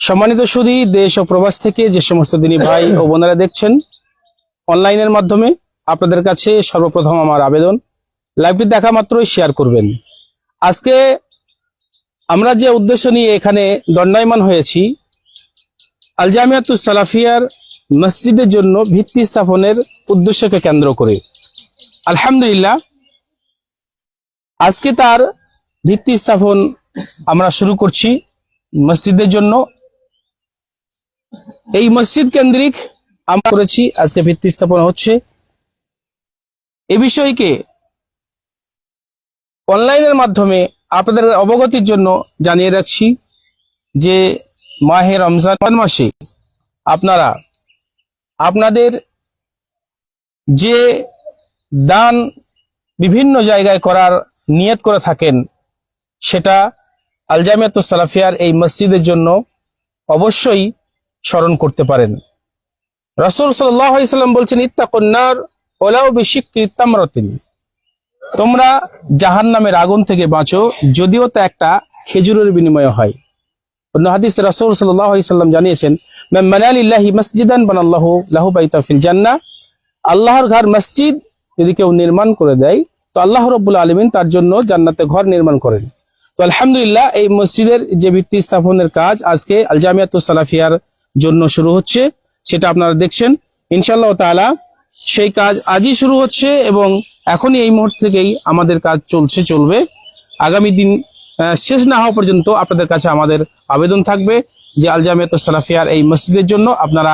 সম্মানিত সুদী দেশ ও প্রবাস থেকে যে সমস্ত দিনী ভাই ও বোনেরা দেখছেন, অনলাইনের মাধ্যমে আপনাদের কাছে সর্বপ্রথম আমার আবেদন। লাইভটি দেখা মাত্রই শেয়ার করবেন। আজকে আমরা যে উদ্দেশ্য নিয়ে এখানে দণ্ডায়মান হয়েছি আল জামিয়াতুস সালাফিয়ার মসজিদের জন্য ভিত্তি স্থাপনের উদ্দেশ্যকে কেন্দ্র করে। আলহামদুলিল্লাহ, আজকে তার ভিত্তি স্থাপন আমরা শুরু করছি মসজিদের জন্য। এই মসজিদ কেন্দ্রিক আমরা করেছি, আজকে ভিত্তি স্থাপন হচ্ছে। এ বিষয়কে অনলাইনের মাধ্যমে আপনাদের অবগতির জন্য জানিয়ে রাখছি যে মাহে রমজান মাসে আপনারা আপনাদের যে দান বিভিন্ন জায়গায় করার নিয়ত করে থাকেন সেটা আলজামিয়াত সালাফিয়ার এই মসজিদের জন্য অবশ্যই স্মরণ করতে পারেন। রসুল সাল্লাম বলছেন ইত্তাকন্যার ওলাও বেশি কৃতামরতিন তোমরা জাহান নামের আগুন থেকে বাঁচো, যদিও তা একটা খেজুরের বিনিময়ে হয়। অন্য হাদিস রসুল সাল্লাম জানিয়েছেন মানালিল্লাহি মসজিদান বানাল্লাহ লাহু বাইতা ফিল জান্নাহ। আল্লাহর ঘর মসজিদ যদি কেউ নির্মাণ করে দেয়, তো আল্লাহ রব্বুল আলমিন তার জন্য জান্নাতে ঘর নির্মাণ করেন। তো আলহামদুলিল্লাহ, এই মসজিদের যে ভিত্তি স্থাপনের কাজ আজকে আল জামিয়াতুস সালাফিয়ার জন্য শুরু হচ্ছে, সেটা আপনারা দেখছেন। ইনশাআল্লাহ তাআলা সেই কাজ আজই শুরু হচ্ছে এবং এখনই এই মুহূর্ত থেকেই আমাদের কাজ চলছে, চলবে। আগামী দিন শেষ না হওয়া পর্যন্ত আপনাদের কাছে আমাদের আবেদন থাকবে যে আল জামিয়াতুস সালাফিয়ার এই মসজিদের জন্য আপনারা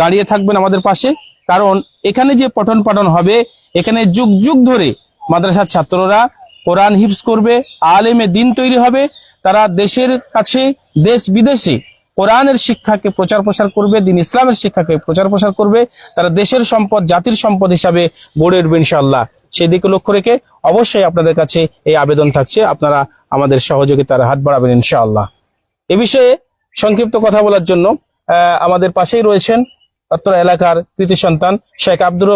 দাঁড়িয়ে থাকবেন আমাদের পাশে। কারণ এখানে যে পঠন পাঠন হবে, এখানে যুগ যুগ ধরে মাদ্রাসার ছাত্ররা কোরআন হিফজ করবে, আলেমে দিন তৈরি হবে, তারা দেশের কাছে, দেশ বিদেশে কোরআনের শিক্ষাকে প্রচার প্রসার করবে, দিন ইসলামের শিক্ষাকে প্রচার প্রসার করবে, তারা দেশের সম্পদ, জাতির সম্পদ হিসাবে গড়ে উঠবে ইনশাল্লাহ সেই দিকে লক্ষ্য রেখে অবশ্যই আপনাদের কাছে এই আবেদন থাকছে, আপনারা আমাদের সহযোগিতার হাত বাড়াবেন ইনশাআল্লাহ। এ বিষয়ে সংক্ষিপ্ত কথা বলার জন্য আমাদের পাশেই রয়েছেন অত্র এলাকার কৃতি সন্তান শেখ আব্দুর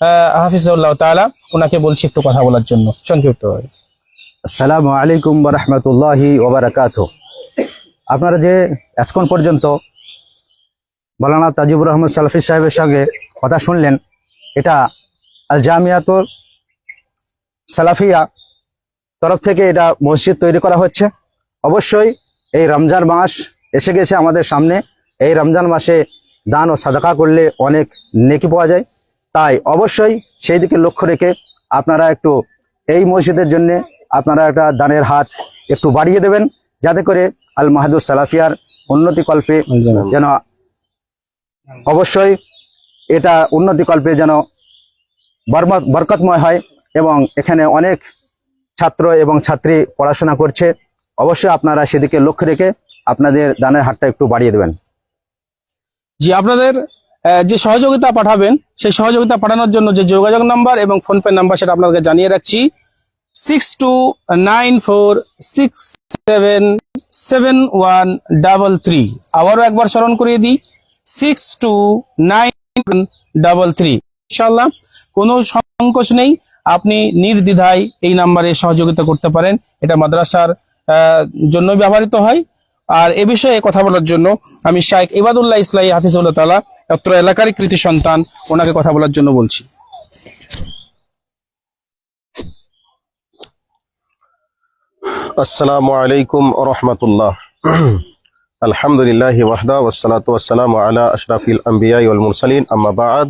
রফ হাফিজুল্লাহ তাআলা ওনাকে বলছি একটু কথা বলার জন্য। সংক্ষিপ্ত আসসালামু আলাইকুম রহমতুল্লাহি ওবরাকাত আপনারা যে এতক্ষণ পর্যন্ত মৌলানা তাজিবুর রহমদ সালফি সাহেবের সঙ্গে কথা শুনলেন, এটা আল জামিয়াতুল সালাফিয়া তরফ থেকে এটা মসজিদ তৈরি করা হচ্ছে। অবশ্যই এই রমজান মাস এসে গেছে আমাদের সামনে। এই রমজান মাসে দান ও সাদাকা করলে অনেক নেকি পাওয়া যায়। তাই অবশ্যই সেই দিকে লক্ষ্য রেখে আপনারা একটু এই মসজিদের জন্য আপনারা একটা দানের হাত একটু বাড়িয়ে দেবেন যাতে করে আল মাহাদুর সালাফিয়ার উন্নতি কল্পে যেন অবশ্যই এটা উন্নতি কল্পে যেন বরকতময় হয় এবং এখানে অনেক ছাত্র এবং ছাত্রী পড়াশোনা করছে। অবশ্যই আপনারা সেদিকে লক্ষ্য রেখে আপনাদের দানের হাতটা একটু বাড়িয়ে দেবেন। জি আপনাদের যে সহযোগিতা পাঠাবেন, সেই সহযোগিতা পাঠানোর জন্য যে যোগাযোগ নাম্বার এবং ফোনপে নাম্বার সেটা আপনাকে জানিয়ে রাখছি। Six two nine four six seven seven one double three আবারও একবার স্মরণ করিয়ে দিই six two nine double three ইনশাল্লাহ কোনো সংকোচ নেই, আপনি নির্দ্বিধায় এই নাম্বারে সহযোগিতা করতে পারেন। এটা মাদ্রাসার জন্য ব্যবহৃত হয়। আর এ বিষয়ে কথা বলার জন্য আমি শাইখ ইবাদুল্লাহ ইসলাই হাফিজুল্লাহ তালা অত্র এলাকারই কৃতি সন্তান, ওনাকে কথা বলার জন্য বলছি। আসসালামু আলাইকুম রহমতুল্লাহ। আলহামদুলিল্লাহ ওয়াহদা ওয়াসসালাত ওয়াসসালামু আলা আশরাফিল আম্বিয়া ওয়াল মুরসালিন, আম্মা বা'দ।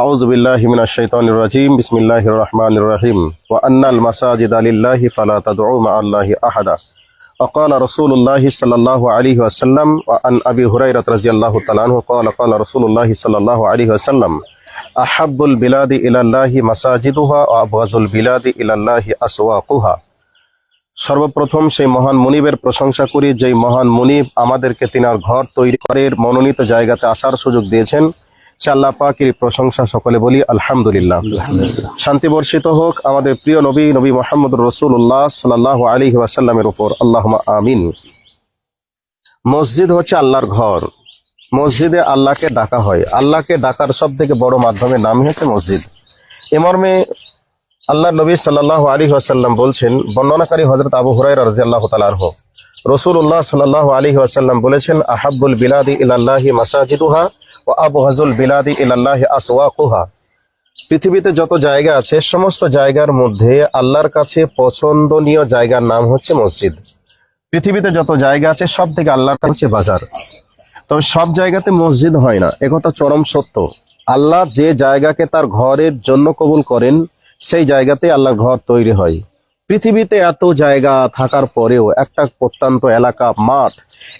আউযু বিল্লাহি মিনাশ শাইতানির রাজিম, বিসমিল্লাহির রহমানির রহিম। ওয়া আন্নাল মাসাজিদা লিল্লাহি ফালা তাদউ আহাদা। وقال رسول الله صلى الله عليه وسلم وعن أبي هريرة رضي الله تعالى عنه قال قال رسول الله صلى الله عليه وسلم أحب البلاد إلى الله مساجدها وأبغض البلاد إلى الله أسواقها সর্বপ্রথম সেই মহান মুনিবের প্রশংসা করি যেই মহান মুনিব আমাদেরকে তিনার ঘর তৈরি করে মনোনীত জায়গাতে আসার সুযোগ দিয়েছেন পাকের প্রশংসা সকলে বলি আলহামদুলিল্লাহ। শান্তি বর্ষিত হোক। আমাদের প্রিয় নবী নবী মোহাম্মদ রসুল্লাহ সাল্লাহ আলী ওয়াসাল্লামের উপর। আমিন। মসজিদ হচ্ছে আল্লাহর ঘর। মসজিদে আল্লাহকে ডাকা হয়। আল্লাহকে ডাকার সব থেকে বড় মাধ্যমের নাম হচ্ছে মসজিদ। এ মর্মে আল্লাহ নবী সাল্লাহ আলী ওয়াসাল্লাম বলছেন বর্ণনাকারী হজরত আবু হুরাই রাজি আল্লাহ তালাহ রসুল্লাহ সাল্লাহ আলী ওয়াসাল্লাম বলেছেন আহাবুল বিলাদি ইলাল্লাহি মাসাজিদুহা ও আবু হাজুল বিলাদি ইলাল্লাহি আসওয়াকুহা। পৃথিবীতে যত জায়গা আছে, সমস্ত জায়গার মধ্যে আল্লাহর কাছে পছন্দনীয় জায়গার নাম হচ্ছে মসজিদ। পৃথিবীতে যত জায়গা আছে সব থেকে আল্লাহর হচ্ছে বাজার। তবে সব জায়গাতে মসজিদ হয় না একথা চরম সত্য। আল্লাহ যে জায়গাকে তার ঘরের জন্য কবুল করেন, সেই জায়গাতে আল্লাহর ঘর তৈরি হয়। পৃথিবীতে এত জায়গা থাকার পরেও একটা প্রত্যন্ত এলাকা মাঠ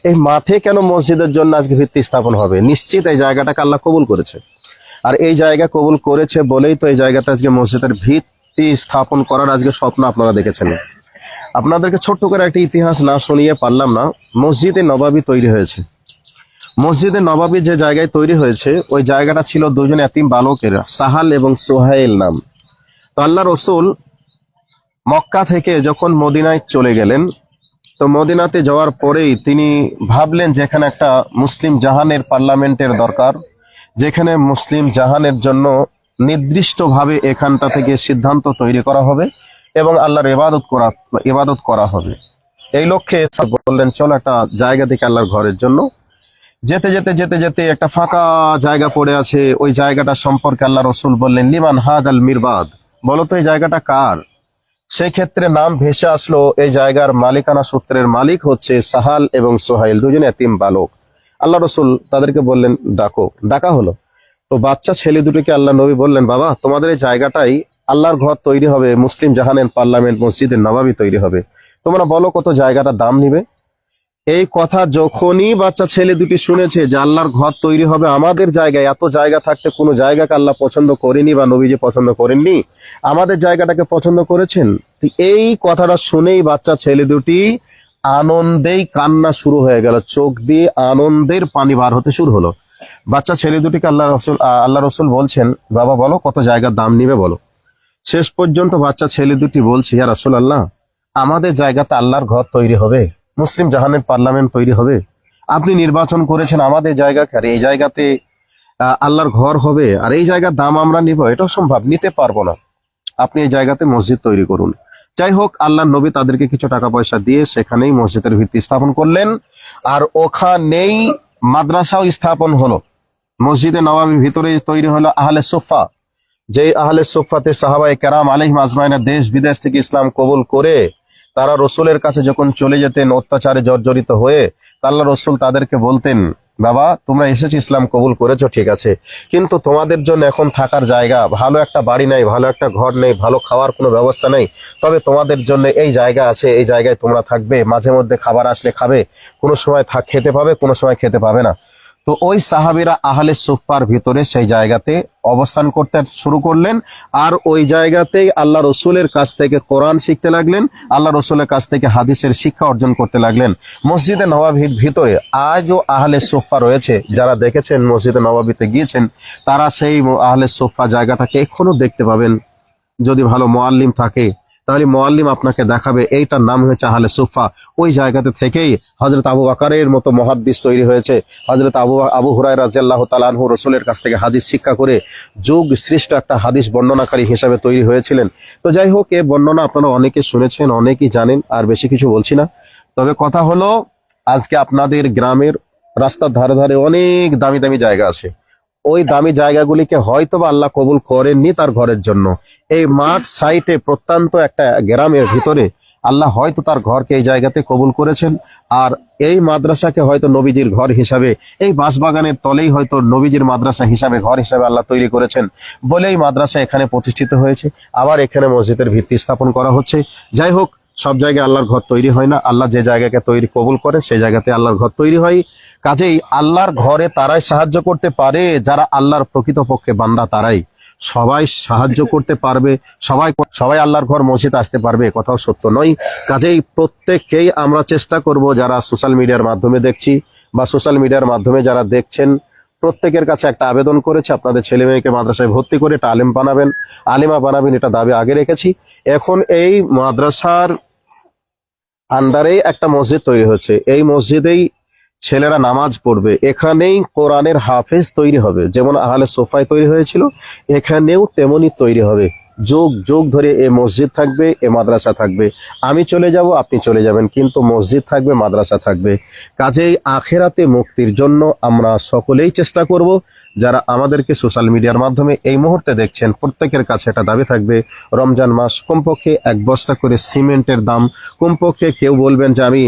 এই মাঠে কেন মসজিদের জন্য আজকে ভিত্তি স্থাপন হবে? নিশ্চিত এই জায়গাটাকে আল্লাহ কবুল করেছে। আর এই জায়গা কবুল করেছে বলেই তো এই জায়গাটা আজকে মসজিদের ভিত্তি স্থাপন করার আজকে স্বপ্ন আপনারা দেখেছেন। আপনাদেরকে ছোট্ট করে একটা ইতিহাস না শুনিয়ে পারলাম না, মসজিদে নবাবী তৈরি হয়েছে। মসজিদে নবাবী যে জায়গায় তৈরি হয়েছে, ওই জায়গাটা ছিল দুজন এতিম বালকের, সাহাল এবং সোহাইল নাম। তো আল্লাহ রসুল মক্কা থেকে যখন মদিনায় চলে গেলেন তো মদিনাতে যাওয়ার পরেই তিনি ভাবলেন যেখানে একটা মুসলিম জাহানের পার্লামেন্টের দরকার, যেখানে মুসলিম জাহানের জন্য নির্দিষ্টভাবে এখানটা থেকে সিদ্ধান্ত তৈরি করা হবে এবং আল্লাহর ইবাদত করা ইবাদত করা হবে। এই লক্ষ্যে বললেন, চলো একটা জায়গা থেকে আল্লাহর ঘরের জন্য। যেতে যেতে যেতে যেতে একটা ফাঁকা জায়গা পড়ে আছে। ওই জায়গাটা সম্পর্কে আল্লাহ রসুল বললেন, লিমান হাদ আল মিরবাদ? বলো তো, এই জায়গাটা কার? সেই ক্ষেত্রে নাম ভেসে আসলো এই জায়গার মালিকানা সূত্রের মালিক হচ্ছে সাহাল এবং সোহাইল, দুজন এতিম বালক। আল্লাহ রসুল তাদেরকে বললেন, ডাকো। ডাকা হলো। তো বাচ্চা ছেলে দুটোকে আল্লাহ নবী বললেন, বাবা, তোমাদের এই জায়গাটাই আল্লাহর ঘর তৈরি হবে, মুসলিম জাহানের পার্লামেন্ট মসজিদের নবাবি তৈরি হবে। তোমরা বলো কত জায়গাটা দাম নিবে? এই কথা যখনই বাচ্চা ছেলে দুটি শুনেছে যে আল্লাহর ঘর তৈরি হবে আমাদের জায়গায়, এত জায়গা থাকতে কোনো জায়গাকে আল্লাহ পছন্দ করেনি বা নবীজি পছন্দ করেননি? আমাদের জায়গাটাকে পছন্দ করেছেন? এই কথাটা শুনেই বাচ্চা ছেলে দুটি আনন্দেই কান্না শুরু হয়ে গেল, চোখ দিয়ে আনন্দের পানি বার হতে শুরু হলো। বাচ্চা ছেলে দুটিকে আল্লাহ রসুল আল্লাহ রসুল বলছেন, বাবা, বলো কত জায়গার দাম নিবে বলো? শেষ পর্যন্ত বাচ্চা ছেলে দুটি বলছে, ইয়া রাসুল আল্লাহ আমাদের জায়গাতে আল্লাহর ঘর তৈরি হবে। মুসলিম জাহানের পার্লামেন্ট তৈরি হবে। আপনি নির্বাচন করেছেন আমাদের জায়গাকে আর এই জায়গাতে আল্লাহর ঘর হবে। আর এই জায়গার দাম আমরা নিব, এটাও সম্ভব, নিতে পারব না। আপনি এই জায়গাতে মসজিদ তৈরি করুন। যাই হোক আল্লাহ নবী তাদেরকে কিছু টাকা পয়সা দিয়ে সেখানেই মসজিদের ভিত্তি স্থাপন করলেন। আর ওখানেই মাদ্রাসাও স্থাপন হলো। মসজিদে নবাবির ভিতরে তৈরি হলো আহলে সোফা। যে আহলে সোফাতে সাহাবাই কেরাম আলিম আজমাইনা দেশ বিদেশ থেকে ইসলাম কবুল করে তারা রসুলের কাছে যখন চলে যেতেন, অত্যাচারে জর্জরিত হয়ে, তা আল্লাহ রসুল তাদেরকে বলতেন, বাবা, তোমরা এসেছ, ইসলাম কবুল করেছ, ঠিক আছে। কিন্তু তোমাদের জন্য এখন থাকার জায়গা, ভালো একটা বাড়ি নেই, ভালো একটা ঘর নেই, ভালো খাওয়ার কোনো ব্যবস্থা নেই। তবে তোমাদের জন্য এই জায়গা আছে, এই জায়গায় তোমরা থাকবে। মাঝে মধ্যে খাবার আসলে খাবে। কোনো সময় খেতে পাবে, কোনো সময় খেতে পাবে না। তো ওই সাহাবিরা আহলে সুফার ভিতরে সেই জায়গাতে অবস্থান করতে শুরু করলেন। আর ওই জায়গাতেই আল্লাহ রসুলের কাছ থেকে কোরআন শিখতে লাগলেন, আল্লাহ রসুলের কাছ থেকে হাদিসের শিক্ষা অর্জন করতে লাগলেন। মসজিদে নবাবির ভিতরে আজও আহলে সোফা রয়েছে, যারা দেখেছেন মসজিদে নবাবিতে গিয়েছেন, তারা সেই আহলে সোফা জায়গাটাকে এখনও দেখতে পাবেন। যদি ভালো মোয়াল্লিম থাকে তাহলে মোয়াল্লিম আপনাকে দেখাবে, এইটার নাম হয়েছে আহলে সুফা ওই জায়গাতে থেকেই হজরত আবু আকারের মতো মহাদ্দিস তৈরি হয়েছে। হজরত আবু আবু হুরাই রাজিয়াল্লাহ তালানহু রসুলের কাছ থেকে হাদিস শিক্ষা করে যুগ সৃষ্ট একটা হাদিস বর্ণনাকারী হিসাবে তৈরি হয়েছিলেন। তো যাই হোক, এ বর্ণনা আপনারা অনেকে শুনেছেন, অনেকেই জানেন, আর বেশি কিছু বলছি না। তবে কথা হলো, আজকে আপনাদের গ্রামের রাস্তার ধারে ধারে অনেক দামি দামি জায়গা আছে। ওই দামি জায়গাগুলিকে হয়তো বা আল্লাহ কবুল করেননি তার ঘরের জন্য। এই মাঠ সাইটে প্রত্যন্ত একটা গ্রামের ভিতরে আল্লাহ হয়তো তার ঘরকে এই জায়গাতে কবুল করেছেন, আর এই মাদ্রাসাকে হয়তো নবীজির ঘর হিসাবে, এই বাঁশবাগানের তলেই হয়তো নবীজির মাদ্রাসা হিসাবে, ঘর হিসাবে আল্লাহ তৈরি করেছেন বলেই মাদ্রাসা এখানে প্রতিষ্ঠিত হয়েছে। আবার এখানে মসজিদের ভিত্তি স্থাপন করা হচ্ছে। যাই হোক সব জায়গায় আল্লাহর ঘর তৈরি হয় না। আল্লাহ যে জায়গাকে তৈরি কবুল করে, সেই জায়গাতে আল্লাহর ঘর তৈরি হয়। কাজেই আল্লাহর ঘরে তারাই সাহায্য করতে পারে, যারা আল্লাহর প্রকৃতপক্ষে বান্দা তারাই। সবাই সাহায্য করতে পারবে, সবাই সবাই আল্লাহর ঘর মসজিদ আসতে পারবে কথাও সত্য নয়। কাজেই প্রত্যেককেই আমরা চেষ্টা করব, যারা সোশ্যাল মিডিয়ার মাধ্যমে দেখছি বা সোশ্যাল মিডিয়ার মাধ্যমে যারা দেখছেন, প্রত্যেকের কাছে একটা আবেদন করেছে, আপনাদের ছেলে মেয়েকে মাদ্রাসায় ভর্তি করে এটা আলেম বানাবেন। আলিমা বানাবেন, এটা দাবি আগে রেখেছি। এখন এই মাদ্রাসার আন্ডারেই একটা মসজিদ তৈরি হচ্ছে। এই মসজিদেই ছেলেরা নামাজ পড়বে। এখানেই কোরআনের হাফেজ তৈরি হবে। যেমন আহলে সোফায় তৈরি হয়েছিল, এখানেও তেমনি তৈরি হবে। যোগ যোগ ধরে এ মসজিদ থাকবে, এ মাদ্রাসা থাকবে। আমি চলে যাব, আপনি চলে যাবেন, কিন্তু মসজিদ থাকবে, মাদ্রাসা থাকবে। কাজেই আখেরাতে মুক্তির জন্য আমরা সকলেই চেষ্টা করব। যারা আমাদেরকে সোশ্যাল মিডিয়ার মাধ্যমে এই মুহূর্তে দেখছেন, প্রত্যেকের কাছে এটা দাবি থাকবে, রমজান মাস কমপক্ষে এক বস্তা করে সিমেন্টের দাম কমপক্ষে কেউ বলবেন যে আমি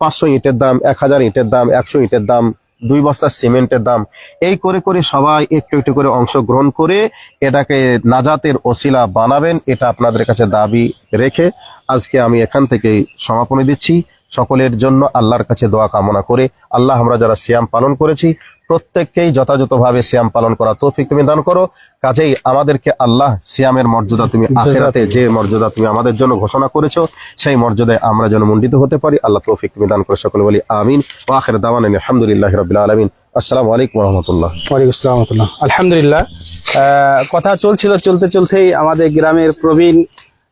পাঁচশো ইটের দাম, এক হাজার ইটের দাম, একশো ইটের দাম, দুই বস্তা সিমেন্টের দাম। এই করে করে সবাই একটু একটু করে অংশগ্রহণ করে এটাকে নাজাতের ওসিলা বানাবেন, এটা আপনাদের কাছে দাবি রেখে আজকে আমি এখান থেকে সমাপনী দিচ্ছি। সকলের জন্য আল্লাহর কাছে দোয়া কামনা করে, আল্লাহ আমরা যারা সিয়াম পালন করেছি প্রত্যেককেই যথাযথভাবে সিয়াম পালন করা তৌফিক তুমি দান করো। কাজেই আমাদেরকে আল্লাহ সিয়ামের মর্যাদা তুমি আখেরাতে যে মর্যাদা তুমি আমাদের জন্য ঘোষণা করেছ সেই মর্যাদায় আমরা যেন মণ্ডিত হতে পারি। আল্লাহ তৌফিক তুমি দান করে। সকলে বলি আমিন। ও আখের দাওয়ান আলহামদুলিল্লাহ রবিল আলমিন। আসসালামু আলাইকুম রহমতুল্লাহ। ওয়ালাইকুম আসসালাম রহমতুল্লাহ। আলহামদুলিল্লাহ। আহ, কথা চলছিল চলতে চলতেই আমাদের গ্রামের প্রবীণ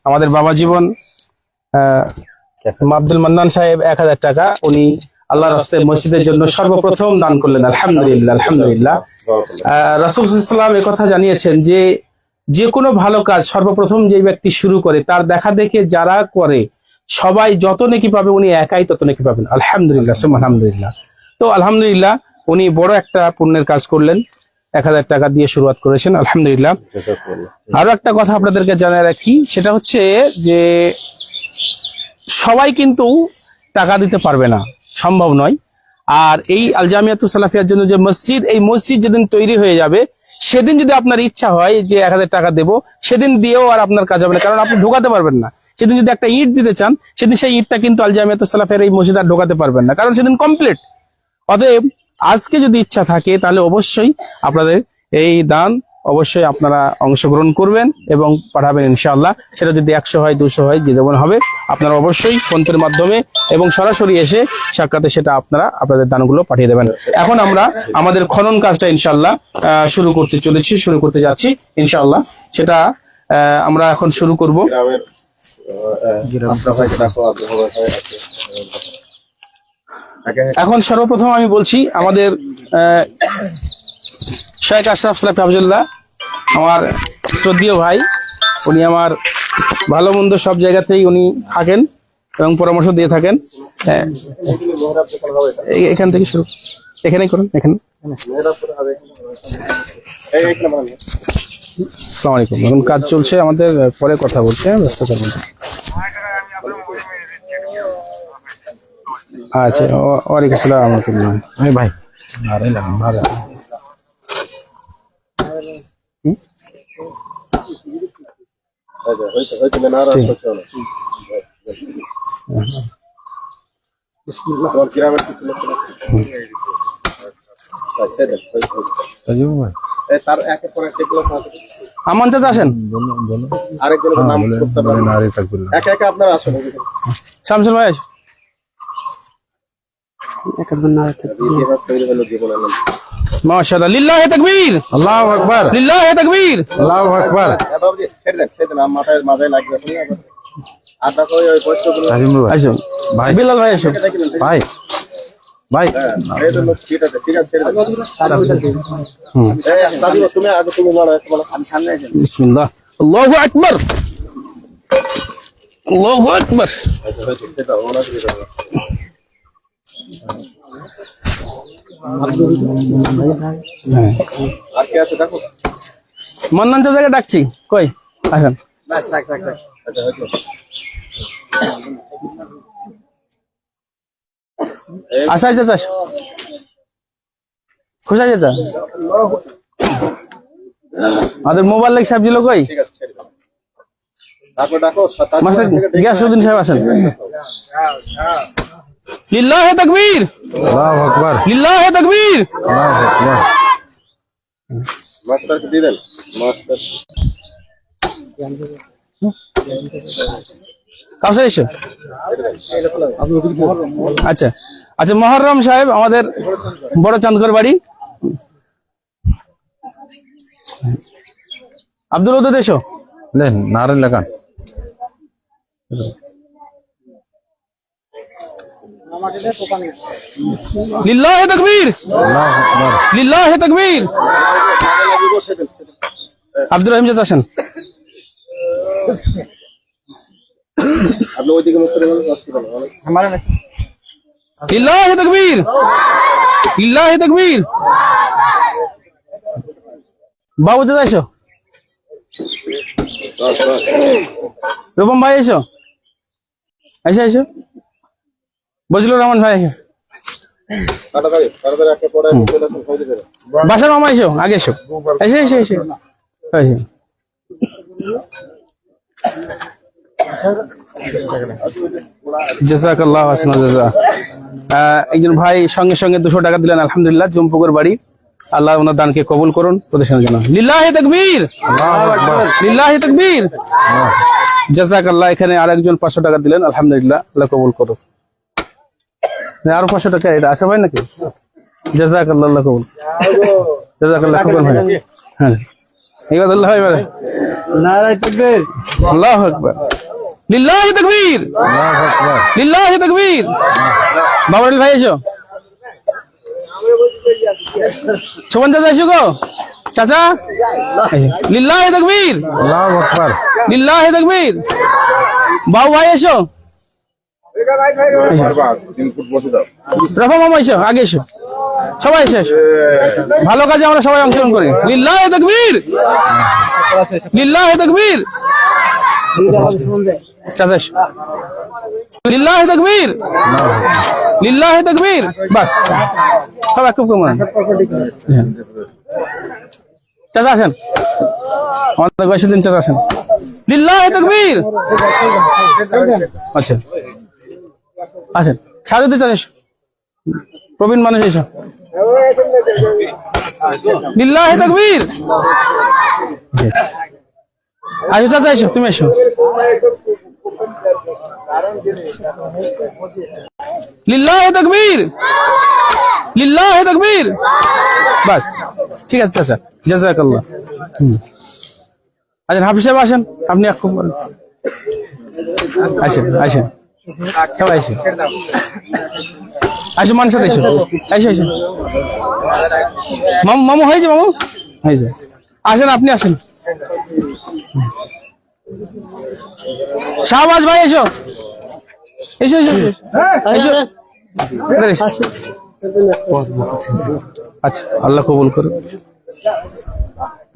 আমাদের বাবা জীবন আব্দুল মান্নান সাহেব এক হাজার টাকা উনি আল্লাহর রাস্তে মসজিদের জন্য সর্বপ্রথম দান করলেন আলহামদুলিল্লাহ আলহামদুলিল্লাহ। রাসুল ইসলাম কথা জানিয়েছেন যে যে কোনো ভালো কাজ সর্বপ্রথম যে ব্যক্তি শুরু করে তার দেখা দেখে যারা করে সবাই যত নেকি পাবে উনি একাই তত নেকি পাবেন। আলহামদুলিল্লাহ সুম আলহামদুলিল্লাহ। তো আলহামদুলিল্লাহ উনি বড় একটা পুণ্যের কাজ করলেন এক হাজার টাকা দিয়ে শুরুয়াত করেছেন আলহামদুলিল্লাহ। আরও একটা কথা আপনাদেরকে জানায় রাখি সেটা হচ্ছে যে সবাই কিন্তু টাকা দিতে পারবে না। সম্ভব নয়। আর এই আলজামিয়াতু সালাফিয়ার জন্য যে মসজিদ, এই মসজিদ যেদিন তৈরি হয়ে যাবে, সেদিন যদি আপনার ইচ্ছা হয় যে এক হাজার টাকা দেবো, সেদিন দিয়েও আর আপনার কাজ হবে না। কারণ আপনি ঢোকাতে পারবেন না। সেদিন যদি একটা ইট দিতে চান, সেদিন সেই ইটটা কিন্তু আলজামিয়াতু সালাফিয়ার এই মসজিদ আর ঢোকাতে পারবেন না। কারণ সেদিন কমপ্লিট অতএব আজকে যদি ইচ্ছা থাকে, তাহলে অবশ্যই আপনাদের এই দান অবশ্যই আপনারা অংশগ্রহণ করবেন এবং পাঠাবেন ইনশাআল্লাহ। সেটা যদি একশো হয়, দুশো হয়, যে যেমন হবে, আপনারা অবশ্যই ফোনপের মাধ্যমে এবং সরাসরি এসে সাক্ষাতে সেটা আপনারা আপনাদের দানগুলো পাঠিয়ে দেবেন। এখন আমরা আমাদের খনন কাজটা ইনশাল্লাহ শুরু করতে চলেছি, শুরু করতে যাচ্ছি ইনশাআল্লাহ। সেটা আমরা এখন শুরু করব। এখন সর্বপ্রথম আমি বলছি আমাদের শেখ আশরাফ সালাফি হাফজুল্লাহ আমার শ্রদ্ধীয় ভাই উনি আমার ভালো মন্দ সব জায়গাতেই উনি থাকেন এবং পরামর্শ দিয়ে থাকেন। হ্যাঁ। এখান থেকে শুরু। এখানেই করুন এখানে। আসসালামু আলাইকুম। এখন কাজ চলছে আমাদের পরে কথা বলছে হ্যাঁ, ব্যস্ততার আচ্ছা ওয়ালাইকুম আসসালাম। রহমতুল্লাহ ভাই। ভালো একের পর এক যেগুলো থাকে, আমান চাচা আসেন। আরেকজনের নাম একে একে আপনারা আসুন শামসুল ভাই আসেন। মাশাআল্লাহ লিল্লাহি তাকবীর। আল্লাহ আকবার। লিল্লাহি তাকবীর। আল্লাহ আকবার। হ্যাঁ বাবুজি ছেড়ে দেন ছেড়ে দেন আমার মাথায় মাথায় লাগবে ভাই। ভাই আছি বিসমিল্লাহ। আল্লাহু আকবার। আল্লাহু আকবার। মান্নান চাচাকে ডাকছি। কই? আসেন। আচ্ছা আসাই চাচা খুশাই চাচা? আমাদের মোবাইল লাইক সাহেব দিল কই? মাস্টার গিয়াসউদ্দিন সাহেব আসেন। লিল্লাহি তাকবীর। আল্লাহ আকবার। লিল্লাহি তাকবীর। আল্লাহ আকবার। মাস্টারকে দিয়ে দেন। মাস্টার। কাছে এসো। আচ্ছা। আচ্ছা মহররম সাহেব আমাদের বড় চাঁদগড় বাড়ি। আব্দুল উদ্দুদ এসো। লেন নারেন লাগান লিল্লাহে তাকবীর! লিল্লাহে তাকবীর! আব্দুল রহিম চাচা আসেন। লিল্লাহে তাকবীর! লিল্লাহে তাকবীর! বাবু চাচা এসো। রূপম ভাই এসো। এসো এসো। বজলুর রহমান ভাই। এসো বাসার মামা এসো আগে এসো। এসো এসো এসো। এসো। একজন ভাই সঙ্গে সঙ্গে দুশো টাকা দিলেন আলহামদুলিল্লাহ জম্পুকুর বাড়ি। আল্লাহ ওনার দানকে কবুল করুন প্রতিষ্ঠানের জন্য লিল্লাহি তাকবীর! লিল্লাহি তাকবীর! জাজাকাল্লাহ এখানে আরেকজন পাঁচশো টাকা দিলেন আলহামদুলিল্লাহ আল্লাহ কবুল করুন আরও পাঁচশো টাকা এটা আসা ভাই নাকি? জাজাকাল্লাহ আল্লাহ কবুল। জাজাকাল্লাহ কবুল ভাই। হ্যাঁ। এবার আল্লাহ ভাই এবারে। নারায় তাকবীর। আল্লাহ আকবার। লিল্লাহি তাকবীর। লিল্লাহি তাকবীর। ভাই এসো। শোভন চাচা এসো গো। চাচা। লিল্লাহি তাকবীর। আল্লাহু আকবার। লিল্লাহি তাকবীর। বাবু ভাই এসো। আগে এসো। সবাই এসো। ভালো কাজে আমরা সবাই অংশগ্রহণ করি। লিল্লাহি তাকবীর! লিল্লাহি তাকবীর! লিল্লাহি তাকবীর! লিল্লাহি তাকবীর! বাস। সবাই খুব কম চাচা আসেন। আমাদের বয়সের দিন চাচা আসেন। লিল্লাহি তাকবীর! আচ্ছা। আসেন চাচা এসো প্রবীণ মানুষ এসো। লিল্লাহি তাকবীর। আসো চাচা এসো, তুমি এসো। লিল্লাহি তাকবীর। লিল্লাহি তাকবীর। বাস, ঠিক আছে, চাচা। জাজাকাল্লাহ। আচ্ছা হাফিজ সাহেব আসেন, আপনি আসেন আসেন। আসো মানুষ এসো এসো এসো মামু মামু, হয়েছে মামু? হয়েছে। আসেন, আপনি আসেন। শাহবাজ ভাই, এসো। এসো এসো এসো। আচ্ছা আল্লাহ কবুল করুন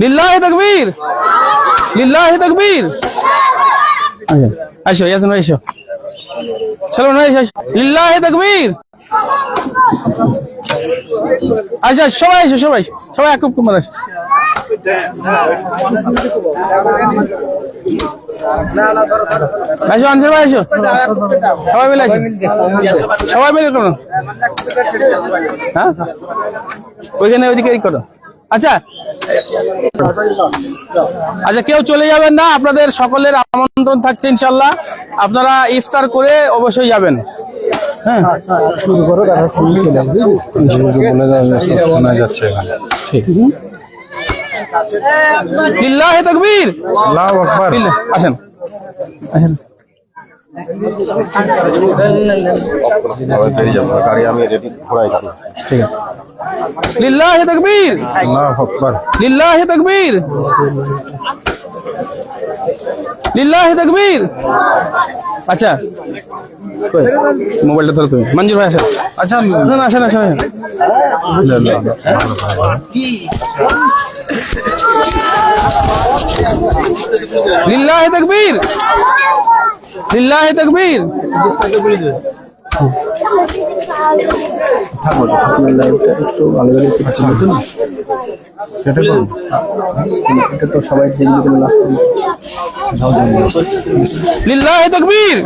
লিল্লাহি তাকবীর। লিল্লাহি তাকবীর। আচ্ছা আসো ইয়াসিন ভাই, এসো। এসো এসো। লিল্লাহি তাকবীর। আচ্ছা সবাই এসো, সবাই। সবাই এক কুমার আসো। আনসার সবাই মিলে সবাই মিলে হ্যাঁ? আচ্ছা আচ্ছা কেউ চলে যাবেন না আপনাদের সকলের আমন্ত্রণ থাকছে ইনশাল্লাহ। আপনারা ইফতার করে অবশ্যই যাবেন। হ্যাঁ। লিল্লাহি তাকবীর। আল্লাহু আকবার। আসেন আসেন। গাড়ি আমি রেডি যাব ঠিক আছে লিল্লাহি তাকবীর। আল্লাহু আকবার লিল্লাহি তাকবীর। লিল্লাহি তাকবীর। আচ্ছা? মোবাইলটা ধরো তুমি। মঞ্জুর ভাই আসেন। আচ্ছা। না আসেন আসেন। লিল্লাহি তাকবীর। লিল্লাহি তাকবীর। এটা তো সবাই লিল্লাহি তাকবীর।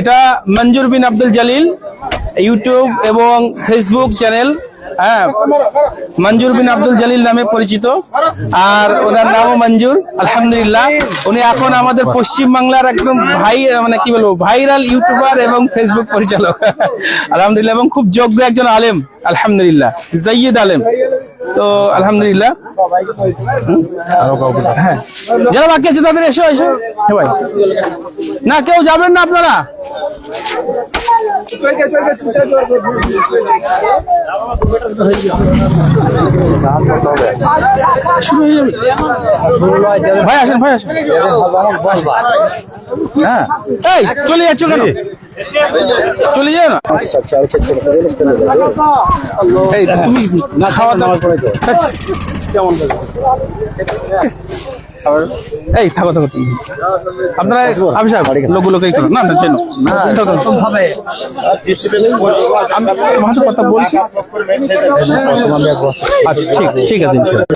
এটা মঞ্জুর বিন আব্দুল জালিল ইউটিউব এবং ফেসবুক চ্যানেল হ্যাঁ মঞ্জুর বিন আব্দুল জালিল নামে পরিচিত। আর ওনার নামও মঞ্জুর, আলহামদুলিল্লাহ। উনি এখন আমাদের পশ্চিম বাংলার একদম ভাই মানে কি বলব, ভাইরাল ইউটিউবার এবং ফেসবুক পরিচালক। আলহামদুলিল্লাহ, এবং খুব যোগ্য একজন আলেম, আলহামদুলিল্লাহ জাইয়দ আলেম। তো আলহামদুলিল্লাহ। হ্যাঁ। যারা বাকি আছে তাদের এসো এসো। হ্যাঁ ভাই। না কেউ যাবেন না আপনারা? ভাই আসেন ভাই আসেন। হ্যাঁ। চলে যাচ্ছ কেন? চলে যাও না? এই তুমি খাওয়া দাওয়া এই থাকো থাকো। তুমি আপনারা অভিষেক লোকগুলোকেই করো না না চেনো আমি কথা বলছি। আচ্ছা ঠিক ঠিক আছে ইনশাআল্লাহ।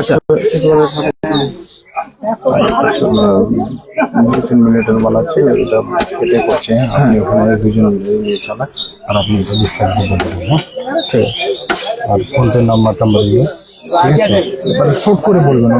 আচ্ছা। দু তিন মিনিটের মালা আছে, এটা কেটে করছে। আপনি ওখানে দুজন চালাক আর আপনি বিস্তারিত বলবেন হ্যাঁ? ঠিক আর ফোনপে নাম্বার টাম্বার দিয়ে ঠিক আছে? এবারে শর্ট করে বলবেন।